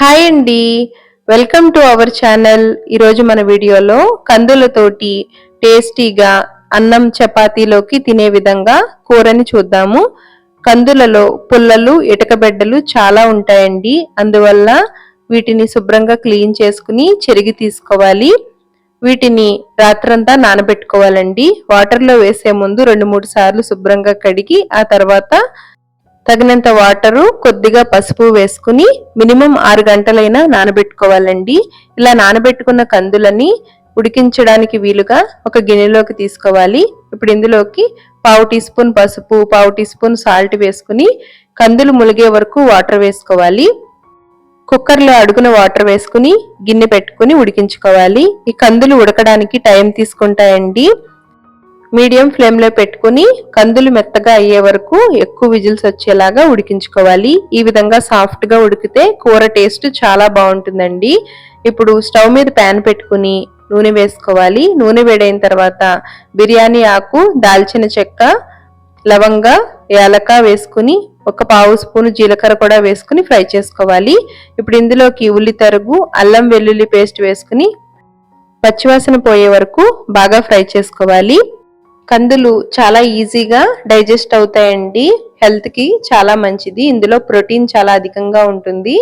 Hi అండి. Welcome to our channel ఈరోజు మన వీడియోలో కందులతోటి టేస్టీగా అన్నం చపాతీలోకి తినే విధంగా కూరని చూద్దాము. కందులలో పుల్లలు ఇటకబెడ్డలు చాలా ఉంటాయండి. అందువల్ల వీటిని శుభ్రంగా క్లీన్ చేసుకుని చెరిగి తీసుకోవాలి. వీటిని రాత్రంతా నానబెట్టుకోవాలండి. వాటర్లో వేసే ముందు రెండు మూడు సార్లు శుభ్రంగా కడిగి ఆ తర్వాత తగినంత వాటరు కొద్దిగా పసుపు వేసుకుని మినిమం ఆరు గంటలైనా నానబెట్టుకోవాలండి. ఇలా నానబెట్టుకున్న కందులని ఉడికించడానికి వీలుగా ఒక గిన్నెలోకి తీసుకోవాలి. ఇప్పుడు ఇందులోకి పావు టీ స్పూన్ పసుపు పావు టీ స్పూన్ సాల్ట్ వేసుకుని కందులు ములిగే వరకు వాటర్ వేసుకోవాలి. కుక్కర్లో అడుగున వాటర్ వేసుకుని గిన్నె పెట్టుకుని ఉడికించుకోవాలి. ఈ కందులు ఉడకడానికి టైం తీసుకుంటాయండి. మీడియం ఫ్లేమ్లో పెట్టుకుని కందులు మెత్తగా అయ్యే వరకు ఎక్కువ విజిల్స్ వచ్చేలాగా ఉడికించుకోవాలి. ఈ విధంగా సాఫ్ట్గా ఉడికితే కూర టేస్ట్ చాలా బాగుంటుందండి. ఇప్పుడు స్టవ్ మీద ప్యాన్ పెట్టుకుని నూనె వేసుకోవాలి. నూనె వేడైన తర్వాత బిర్యానీ ఆకు దాల్చిన చెక్క లవంగా యాలక వేసుకుని ఒక పావు స్పూను జీలకర్ర కూడా వేసుకుని ఫ్రై చేసుకోవాలి. ఇప్పుడు ఇందులోకి ఉల్లి తరుగు అల్లం వెల్లుల్లి పేస్ట్ వేసుకుని పచ్చివాసన పోయే వరకు బాగా ఫ్రై చేసుకోవాలి. కందులు చాలా ఈజీగా డైజెస్ట్ అవుతాయండి. హెల్త్కి చాలా మంచిది. ఇందులో ప్రోటీన్ చాలా అధికంగా ఉంటుంది.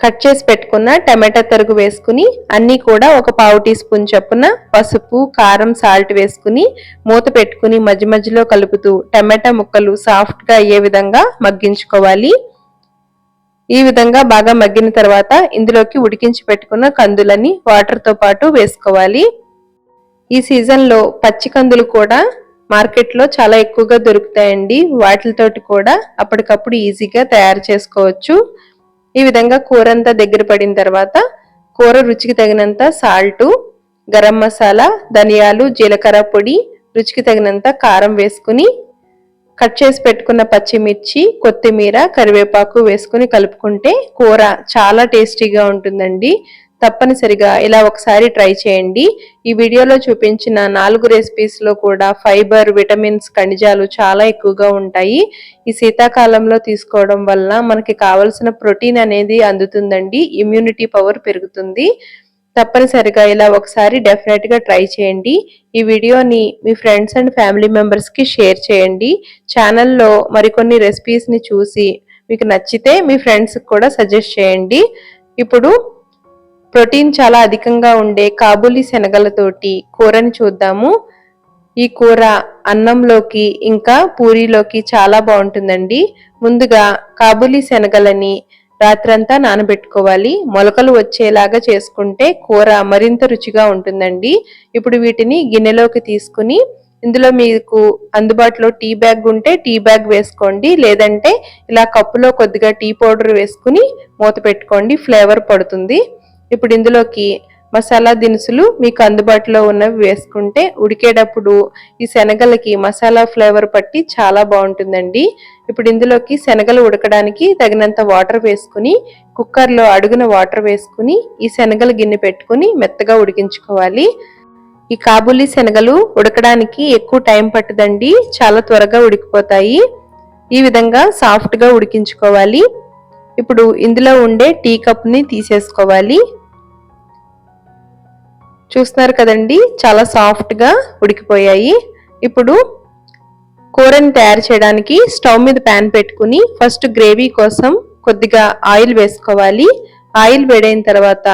కట్ చేసి పెట్టుకున్న టమాటా తరుగు వేసుకుని అన్నీ కూడా ఒక పావు టీ స్పూన్ చొప్పున పసుపు కారం సాల్ట్ వేసుకుని మూత పెట్టుకుని మధ్య మధ్యలో కలుపుతూ టమాటా ముక్కలు సాఫ్ట్గా అయ్యే విధంగా మగ్గించుకోవాలి. ఈ విధంగా బాగా మగ్గిన తర్వాత ఇందులోకి ఉడికించి పెట్టుకున్న కందులని వాటర్తో పాటు వేసుకోవాలి. ఈ సీజన్లో పచ్చి కందులు కూడా మార్కెట్లో చాలా ఎక్కువగా దొరుకుతాయండి. వాటితోటి కూడా అప్పటికప్పుడు ఈజీగా తయారు చేసుకోవచ్చు. ఈ విధంగా కూర అంతా దగ్గర పడిన తర్వాత కూర రుచికి తగినంత సాల్టు గరం మసాలా ధనియాలు జీలకర్ర పొడి రుచికి తగినంత కారం వేసుకుని కట్ చేసి పెట్టుకున్న పచ్చిమిర్చి కొత్తిమీర కరివేపాకు వేసుకుని కలుపుకుంటే కూర చాలా టేస్టీగా ఉంటుందండి. తప్పనిసరిగా ఇలా ఒకసారి ట్రై చేయండి. ఈ వీడియోలో చూపించిన నాలుగు రెసిపీస్లో కూడా ఫైబర్ విటమిన్స్ ఖనిజాలు చాలా ఎక్కువగా ఉంటాయి. ఈ శీతాకాలంలో తీసుకోవడం వల్ల మనకి కావలసిన ప్రోటీన్ అనేది అందుతుందండి. ఇమ్యూనిటీ పవర్ పెరుగుతుంది. తప్పనిసరిగా ఇలా ఒకసారి డెఫినెట్గా ట్రై చేయండి. ఈ వీడియోని మీ ఫ్రెండ్స్ అండ్ ఫ్యామిలీ మెంబర్స్కి షేర్ చేయండి. ఛానల్లో మరికొన్ని రెసిపీస్ని చూసి మీకు నచ్చితే మీ ఫ్రెండ్స్కి కూడా సజెస్ట్ చేయండి. ఇప్పుడు ప్రోటీన్ చాలా అధికంగా ఉండే కాబూలీ శనగలతోటి కూరని చూద్దాము. ఈ కూర అన్నంలోకి ఇంకా పూరీలోకి చాలా బాగుంటుందండి. ముందుగా కాబూలీ శనగలని రాత్రంతా నానబెట్టుకోవాలి. మొలకలు వచ్చేలాగా చేసుకుంటే కూర మరింత రుచిగా ఉంటుందండి. ఇప్పుడు వీటిని గిన్నెలోకి తీసుకుని ఇందులో మీకు అందుబాటులో టీ బ్యాగ్ ఉంటే టీ బ్యాగ్ వేసుకోండి. లేదంటే ఇలా కప్పులో కొద్దిగా టీ పౌడర్ వేసుకుని మూత పెట్టుకోండి. ఫ్లేవర్ పడుతుంది. ఇప్పుడు ఇందులోకి మసాలా దినుసులు మీకు అందుబాటులో ఉన్నవి వేసుకుంటే ఉడికేటప్పుడు ఈ శనగలకి మసాలా ఫ్లేవర్ పట్టి చాలా బాగుంటుందండి. ఇప్పుడు ఇందులోకి శనగలు ఉడకడానికి తగినంత వాటర్ వేసుకుని కుక్కర్లో అడుగున వాటర్ వేసుకుని ఈ శనగలు గిన్నె పెట్టుకుని మెత్తగా ఉడికించుకోవాలి. ఈ కాబూలీ శనగలు ఉడకడానికి ఎక్కువ టైం పట్టదండి. చాలా త్వరగా ఉడికిపోతాయి. ఈ విధంగా సాఫ్ట్గా ఉడికించుకోవాలి. ఇప్పుడు ఇందులో ఉండే టీ కప్ని తీసేసుకోవాలి. చూస్తున్నారు కదండి చాలా సాఫ్ట్గా ఉడికిపోయాయి. ఇప్పుడు కూరని తయారు చేయడానికి స్టవ్ మీద ప్యాన్ పెట్టుకుని ఫస్ట్ గ్రేవీ కోసం కొద్దిగా ఆయిల్ వేసుకోవాలి. ఆయిల్ వేడైన తర్వాత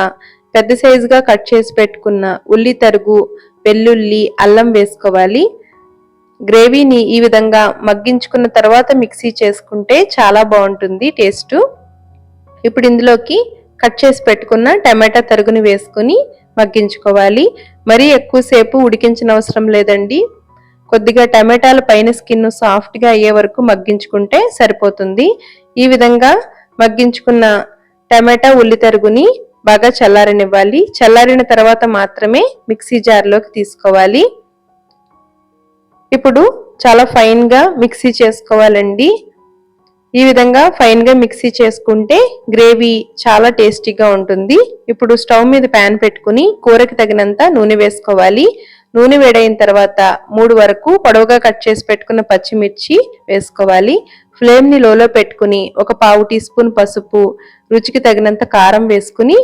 పెద్ద సైజుగా కట్ చేసి పెట్టుకున్న ఉల్లి తరుగు వెల్లుల్లి అల్లం వేసుకోవాలి. గ్రేవీని ఈ విధంగా మగ్గించుకున్న తర్వాత మిక్సీ చేసుకుంటే చాలా బాగుంటుంది టేస్ట్. ఇప్పుడు ఇందులోకి కట్ చేసి పెట్టుకున్న టమాటా తరుగుని వేసుకుని మగ్గించుకోవాలి. మరీ ఎక్కువసేపు ఉడికించిన అవసరం లేదండి. కొద్దిగా టమాటాల పైన స్కిన్ సాఫ్ట్గా అయ్యే వరకు మగ్గించుకుంటే సరిపోతుంది. ఈ విధంగా మగ్గించుకున్న టమాటా ఉల్లి తరుగుని బాగా చల్లారనివ్వాలి. చల్లారిన తర్వాత మాత్రమే మిక్సీ జార్లోకి తీసుకోవాలి. ఇప్పుడు చాలా ఫైన్గా మిక్సీ చేసుకోవాలండి. ఈ విధంగా ఫైన్గా మిక్సీ చేసుకుంటే గ్రేవీ చాలా టేస్టీగా ఉంటుంది. ఇప్పుడు స్టవ్ మీద ప్యాన్ పెట్టుకుని కూరకి తగినంత నూనె వేసుకోవాలి. నూనె వేడైన తర్వాత మూడు వరకు పొడవుగా కట్ చేసి పెట్టుకున్న పచ్చిమిర్చి వేసుకోవాలి. ఫ్లేమ్ని లోలో పెట్టుకుని ఒక పావు టీ స్పూన్ పసుపు రుచికి తగినంత కారం వేసుకుని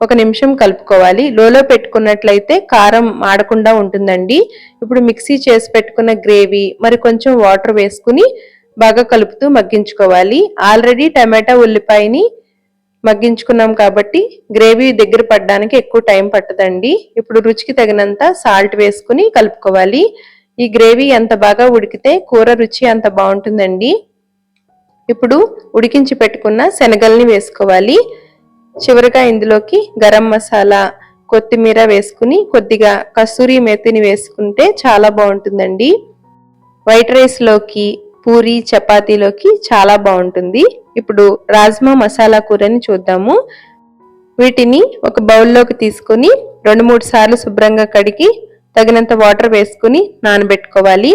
ఒక నిమిషం కలుపుకోవాలి. లోలో పెట్టుకున్నట్లయితే కారం మాడకుండా ఉంటుందండి. ఇప్పుడు మిక్సీ చేసి పెట్టుకున్న గ్రేవీ మరి కొంచెం వాటర్ వేసుకుని బాగా కలుపుతూ మగ్గించుకోవాలి. ఆల్రెడీ టమాటా ఉల్లిపాయని మగ్గించుకున్నాం కాబట్టి గ్రేవీ దగ్గర పడడానికి ఎక్కువ టైం పట్టదండి. ఇప్పుడు రుచికి తగినంత సాల్ట్ వేసుకుని కలుపుకోవాలి. ఈ గ్రేవీ ఎంత బాగా ఉడికితే కూర రుచి అంత బాగుంటుందండి. ఇప్పుడు ఉడికించి పెట్టుకున్న శనగల్ని వేసుకోవాలి. చివరిగా ఇందులోకి గరం మసాలా కొత్తిమీర వేసుకుని కొద్దిగా కస్తూరి మెత్తిని వేసుకుంటే చాలా బాగుంటుందండి. వైట్ రైస్లోకి పూరి చపాతీలోకి చాలా బాగుంటుంది. ఇప్పుడు రాజ్మా మసాలా కూరని చూద్దాము. వీటిని ఒక బౌల్లోకి తీసుకుని రెండు మూడు సార్లు శుభ్రంగా కడిగి తగినంత వాటర్ వేసుకుని నానబెట్టుకోవాలి.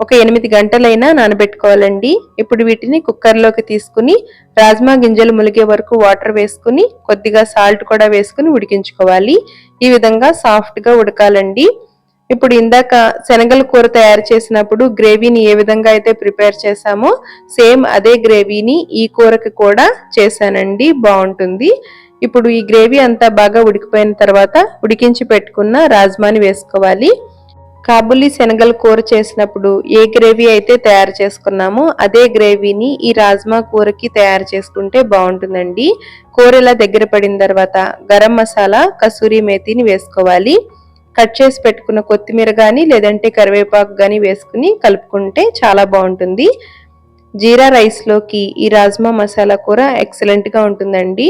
ఒక ఎనిమిది గంటలైనా నానబెట్టుకోవాలండి. ఇప్పుడు వీటిని కుక్కర్లోకి తీసుకుని రాజ్మా గింజలు ములిగే వరకు వాటర్ వేసుకుని కొద్దిగా సాల్ట్ కూడా వేసుకుని ఉడికించుకోవాలి. ఈ విధంగా సాఫ్ట్గా ఉడకాలండి. ఇప్పుడు ఇందాక శనగల కూర తయారు చేసినప్పుడు గ్రేవీని ఏ విధంగా అయితే ప్రిపేర్ చేశామో సేమ్ అదే గ్రేవీని ఈ కూరకి కూడా చేశానండి బాగుంటుంది. ఇప్పుడు ఈ గ్రేవీ అంతా బాగా ఉడికిపోయిన తర్వాత ఉడికించి పెట్టుకున్న రాజ్మాని వేసుకోవాలి. కాబులి శనగల కూర చేసినప్పుడు ఏ గ్రేవీ అయితే తయారు చేసుకున్నామో అదే గ్రేవీని ఈ రాజ్మా కూరకి తయారు చేసుకుంటే బాగుంటుందండి. కూర ఇలా దగ్గర పడిన తర్వాత గరం మసాలా కసూరి మేతిని వేసుకోవాలి. కట్ చేసి పెట్టుకున్న కొత్తిమీర కానీ లేదంటే కరివేపాకు కానీ వేసుకుని కలుపుకుంటే చాలా బాగుంటుంది. జీరా రైస్లోకి ఈ రాజ్మా మసాలా కూర ఎక్సలెంట్గా ఉంటుందండి.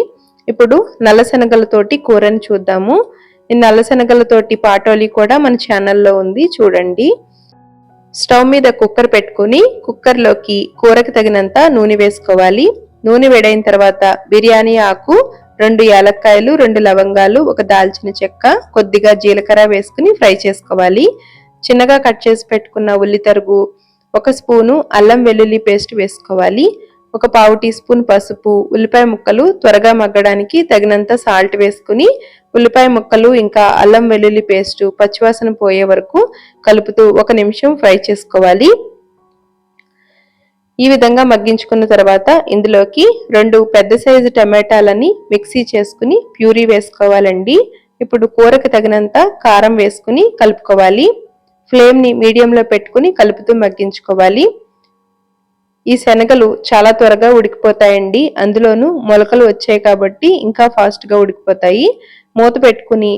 ఇప్పుడు నల్లశనగలతోటి కూరని చూద్దాము. ఈ నల్లశనగలతోటి పాటోలి కూడా మన ఛానల్లో ఉంది చూడండి. స్టవ్ మీద కుక్కర్ పెట్టుకుని కుక్కర్లోకి కూరకు తగినంత నూనె వేసుకోవాలి. నూనె వేడైన తర్వాత బిర్యానీ ఆకు రెండు యాలక్కాయలు రెండు లవంగాలు ఒక దాల్చిన చెక్క కొద్దిగా జీలకర్ర వేసుకుని ఫ్రై చేసుకోవాలి. చిన్నగా కట్ చేసి పెట్టుకున్న ఉల్లి తరుగు ఒక స్పూను అల్లం వెల్లుల్లి పేస్ట్ వేసుకోవాలి. ఒక పావు టీ స్పూన్ పసుపు ఉల్లిపాయ ముక్కలు త్వరగా మగ్గడానికి తగినంత సాల్ట్ వేసుకుని ఉల్లిపాయ ముక్కలు ఇంకా అల్లం వెల్లుల్లి పేస్టు పచ్చివాసన పోయే వరకు కలుపుతూ ఒక నిమిషం ఫ్రై చేసుకోవాలి. ఈ విధంగా మగ్గించుకున్న తర్వాత ఇందులోకి రెండు పెద్ద సైజు టమాటాలని మిక్సీ చేసుకుని ప్యూరీ వేసుకోవాలండి. ఇప్పుడు కూరకు తగినంత కారం వేసుకుని కలుపుకోవాలి. ఫ్లేమ్ని మీడియంలో పెట్టుకుని కలుపుతూ మగ్గించుకోవాలి. ఈ శనగలు చాలా త్వరగా ఉడికిపోతాయండి. అందులోనూ మొలకలు వచ్చాయి కాబట్టి ఇంకా ఫాస్ట్గా ఉడికిపోతాయి. మూత పెట్టుకుని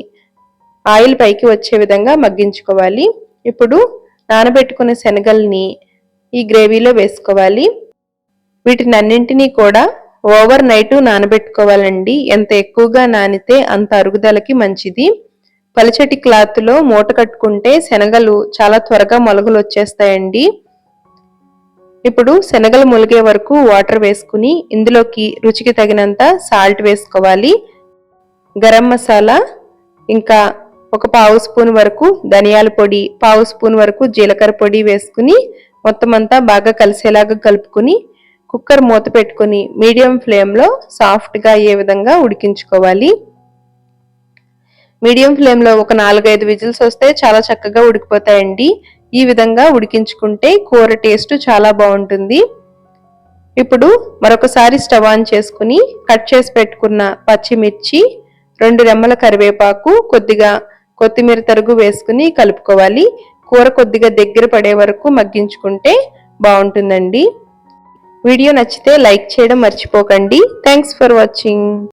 ఆయిల్ పైకి వచ్చే విధంగా మగ్గించుకోవాలి. ఇప్పుడు నానబెట్టుకున్న శనగల్ని ఈ గ్రేవీలో వేసుకోవాలి. వీటిని అన్నింటినీ కూడా ఓవర్ నైట్ నానబెట్టుకోవాలండి. ఎంత ఎక్కువగా నానితే అంత అరుగుదలకి మంచిది. పలచటి క్లాత్లో మూట కట్టుకుంటే శనగలు చాలా త్వరగా మొలగలు వచ్చేస్తాయండి. ఇప్పుడు శనగలు ములిగే వరకు వాటర్ వేసుకుని ఇందులోకి రుచికి తగినంత సాల్ట్ వేసుకోవాలి. గరం మసాలా ఇంకా ఒక పావు స్పూన్ వరకు ధనియాల పొడి పావు స్పూన్ వరకు జీలకర్ర పొడి వేసుకుని మొత్తం అంతా బాగా కలిసేలాగా కలుపుకుని కుక్కర్ మూత పెట్టుకుని మీడియం ఫ్లేమ్లో సాఫ్ట్గా అయ్యే విధంగా ఉడికించుకోవాలి. మీడియం ఫ్లేమ్లో ఒక నాలుగైదు విజిల్స్ వస్తే చాలా చక్కగా ఉడికిపోతాయండి. ఈ విధంగా ఉడికించుకుంటే కూర టేస్ట్ చాలా బాగుంటుంది. ఇప్పుడు మరొకసారి స్టవ్ ఆన్ చేసుకుని కట్ చేసి పెట్టుకున్న పచ్చిమిర్చి రెండు రెమ్మల కరివేపాకు కొద్దిగా కొత్తిమీర తరుగు వేసుకుని కలుపుకోవాలి. కూర కొద్దిగా దగ్గర పడే వరకు మగ్గించుకుంటే బాగుంటుందండి. వీడియో నచ్చితే లైక్ చేయడం మర్చిపోకండి. Thanks for watching